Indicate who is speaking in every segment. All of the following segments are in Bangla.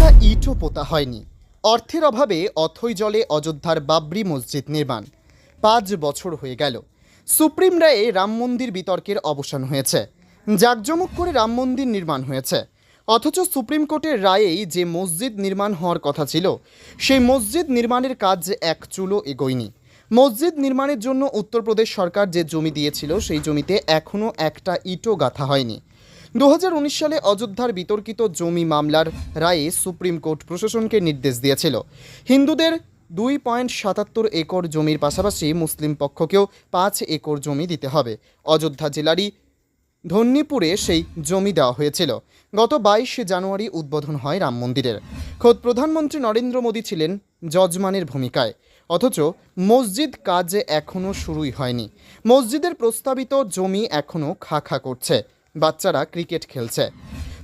Speaker 1: একটা ইটও পোতা হয়নি। অর্থের অভাবে অথৈ জলে অযোধ্যার বাবরি মসজিদ নির্মাণ। পাঁচ বছর হয়ে গেল। সুপ্রিম রায়ে রাম মন্দির বিতর্কের অবসান হয়েছে। জাঁকজমক করে রাম মন্দির নির্মাণ হয়েছে। অথচ সুপ্রিম কোর্টের রায়েই যে মসজিদ নির্মাণ হওয়ার কথা ছিল, সেই মসজিদ নির্মাণের কাজ এক চুলো এগোয়নি। মসজিদ নির্মাণের জন্য উত্তরপ্রদেশ সরকার যে জমি দিয়েছিল, সেই জমিতে এখনও একটা ইটও গাঁথা হয়নি। দু হাজার উনিশ সালে অযোধ্যার বিতর্কিত জমি মামলার রায়ে সুপ্রিম কোর্ট প্রশাসনকে নির্দেশ দিয়েছিল। হিন্দুদের দুই পয়েন্ট সাতাত্তর একর জমির পাশাপাশি মুসলিম পক্ষকেও পাঁচ একর জমি দিতে হবে। অযোধ্যা জেলারই ধন্যীপুরে সেই জমি দেওয়া হয়েছিল। গত বাইশে জানুয়ারি উদ্বোধন হয় রাম মন্দিরের। খোদ প্রধানমন্ত্রী নরেন্দ্র মোদী ছিলেন যজমানের ভূমিকায়। অথচ মসজিদ কাজে এখনও শুরুই হয়নি। মসজিদের প্রস্তাবিত জমি এখনও খা খা করছে। বাচ্চারা ক্রিকেট খেলছে।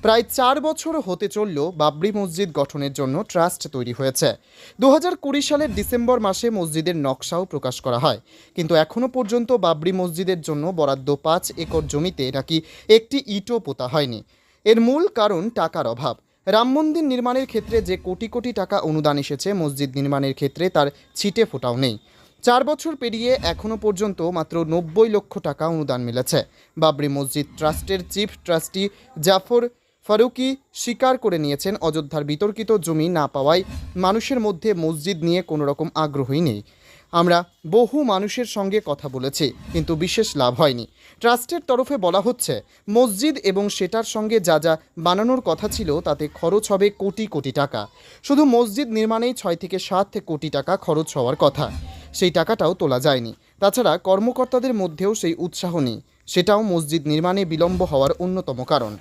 Speaker 1: প্রায় চার বছর হতে চলল বাবরি মসজিদ গঠনের জন্য ট্রাস্ট তৈরি হয়েছে। দু কুড়ি সালের ডিসেম্বর মাসে মসজিদের নকশাও প্রকাশ করা হয়। কিন্তু এখনও পর্যন্ত বাবরি মসজিদের জন্য বরাদ্দ পাঁচ একর জমিতে নাকি একটি ইটও পোতা হয়নি। এর মূল কারণ টাকার অভাব। রাম মন্দির নির্মাণের ক্ষেত্রে যে কোটি কোটি টাকা অনুদান এসেছে মসজিদ নির্মাণের ক্ষেত্রে তার ছিটে ফোটাও নেই। চার বছর পেরিয়ে এখনও পর্যন্ত মাত্র নব্বই লক্ষ টাকা অনুদান মিলেছে। বাবরি মসজিদ ট্রাস্টের চিফ ট্রাস্টি জাফর ফারুকি স্বীকার করে নিয়েছেন, অযোধ্যার বিতর্কিত জমি না পাওয়ায় মানুষের মধ্যে মসজিদ নিয়ে কোনো রকম আগ্রহই নেই। আমরা বহু মানুষের সঙ্গে কথা বলেছি, কিন্তু বিশেষ লাভ হয়নি। ট্রাস্টের তরফে বলা হচ্ছে, মসজিদ এবং সেটার সঙ্গে যা যা বানানোর কথা ছিল তাতে খরচ হবে কোটি কোটি টাকা। শুধু মসজিদ নির্মাণেই ছয় থেকে সাত কোটি টাকা খরচ হওয়ার কথা। সেই টাকাটাও তোলা যায়নি। তাছাড়া কর্মকর্তাদের মধ্যেও সেই উৎসাহ নেই। সেটাও মসজিদ নির্মাণে বিলম্ব হওয়ার অন্যতম কারণ।